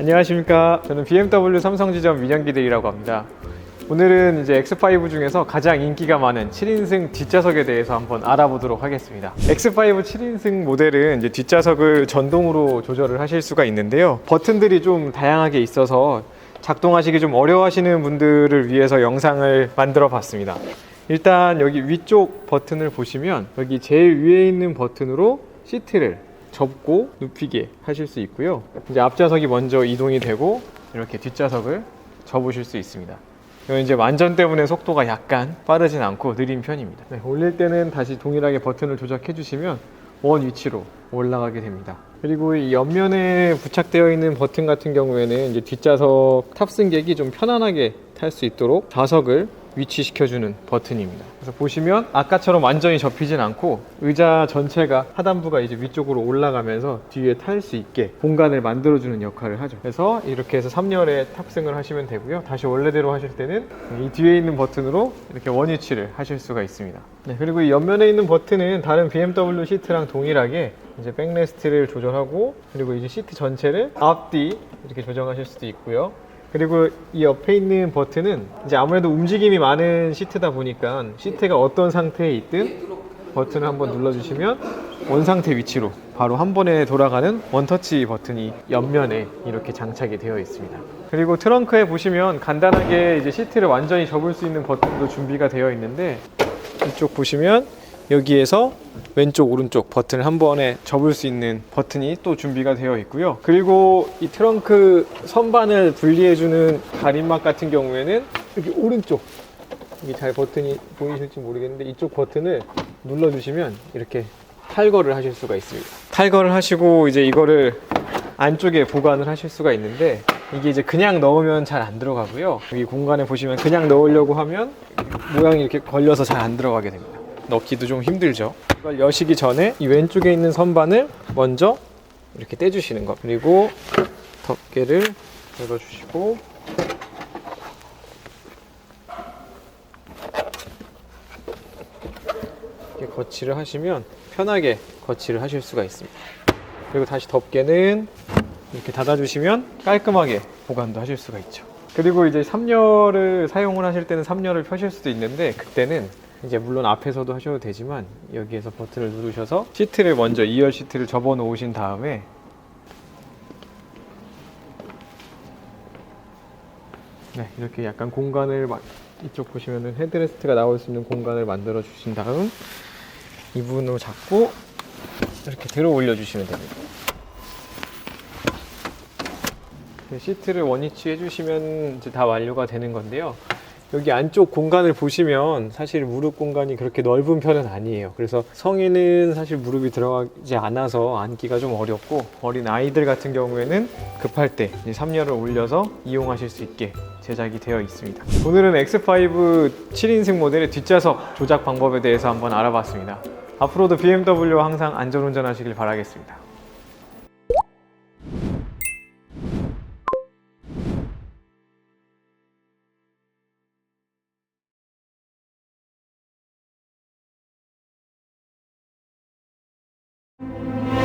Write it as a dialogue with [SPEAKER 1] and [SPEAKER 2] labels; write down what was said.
[SPEAKER 1] 안녕하십니까. 저는 BMW 삼성지점 민영기대이라고 합니다. 오늘은 이제 X5 중에서 가장 인기가 많은 7인승 뒷좌석에 대해서 한번 알아보도록 하겠습니다. X5 7인승 모델은 이제 뒷좌석을 전동으로 조절을 하실 수가 있는데요. 버튼들이 좀 다양하게 있어서 작동하시기 좀 어려워하시는 분들을 위해서 영상을 만들어 봤습니다. 일단 여기 위쪽 버튼을 보시면 여기 제일 위에 있는 버튼으로 시트를 접고 눕히게 하실 수 있고요. 이제 앞좌석이 먼저 이동이 되고 이렇게 뒷좌석을 접으실 수 있습니다. 이건 이제 완전 때문에 속도가 약간 빠르진 않고 느린 편입니다. 네, 올릴 때는 다시 동일하게 버튼을 조작해 주시면 원 위치로 올라가게 됩니다. 그리고 이 옆면에 부착되어 있는 버튼 같은 경우에는 이제 뒷좌석 탑승객이 좀 편안하게 탈 수 있도록 좌석을 위치시켜주는 버튼입니다. 그래서 보시면 아까처럼 완전히 접히진 않고 의자 전체가 하단부가 이제 위쪽으로 올라가면서 뒤에 탈 수 있게 공간을 만들어주는 역할을 하죠. 그래서 이렇게 해서 3열에 탑승을 하시면 되고요. 다시 원래대로 하실 때는 이 뒤에 있는 버튼으로 이렇게 원위치를 하실 수가 있습니다. 네, 그리고 이 옆면에 있는 버튼은 다른 BMW 시트랑 동일하게 이제 백레스트를 조절하고 그리고 이제 시트 전체를 앞뒤 이렇게 조정하실 수도 있고요. 그리고 이 옆에 있는 버튼은 이제 아무래도 움직임이 많은 시트다 보니까 시트가 어떤 상태에 있든 버튼을 한번 눌러주시면 원 상태 위치로 바로 한 번에 돌아가는 원터치 버튼이 옆면에 이렇게 장착이 되어 있습니다. 그리고 트렁크에 보시면 간단하게 이제 시트를 완전히 접을 수 있는 버튼도 준비가 되어 있는데 이쪽 보시면 여기에서 왼쪽 오른쪽 버튼을 한 번에 접을 수 있는 버튼이 또 준비가 되어 있고요. 그리고 이 트렁크 선반을 분리해주는 가림막 같은 경우에는 여기 오른쪽 이게 잘 버튼이 보이실지 모르겠는데 이쪽 버튼을 눌러주시면 이렇게 탈거를 하실 수가 있습니다. 탈거를 하시고 이제 이거를 안쪽에 보관을 하실 수가 있는데 이게 이제 그냥 넣으면 잘 안 들어가고요. 여기 공간에 보시면 그냥 넣으려고 하면 모양이 이렇게 걸려서 잘 안 들어가게 됩니다 넣기도 좀 힘들죠. 이걸 여시기 전에 이 왼쪽에 있는 선반을 먼저 이렇게 떼주시는 것. 그리고 덮개를 열어주시고 이렇게 거치를 하시면 편하게 거치를 하실 수가 있습니다. 그리고 다시 덮개는 이렇게 닫아주시면 깔끔하게 보관도 하실 수가 있죠. 그리고 이제 3열을 사용을 하실 때는 3열을 펴실 수도 있는데 그때는 이제 물론 앞에서도 하셔도 되지만 여기에서 버튼을 누르셔서 시트를 먼저 2열 시트를 접어 놓으신 다음에 네, 이렇게 약간 공간을 마- 이쪽 보시면은 헤드레스트가 나올 수 있는 공간을 만들어 주신 다음 이 부분으로 잡고 이렇게 들어 올려 주시면 됩니다. 네, 시트를 원위치 해주시면 이제 다 완료가 되는 건데요. 여기 안쪽 공간을 보시면 사실 무릎 공간이 그렇게 넓은 편은 아니에요. 그래서 성인은 사실 무릎이 들어가지 않아서 앉기가 좀 어렵고 어린 아이들 같은 경우에는 급할 때 3열을 올려서 이용하실 수 있게 제작이 되어 있습니다. 오늘은 X5 7인승 모델의 뒷좌석 조작 방법에 대해서 한번 알아봤습니다. 앞으로도 BMW와 항상 안전운전 하시길 바라겠습니다. you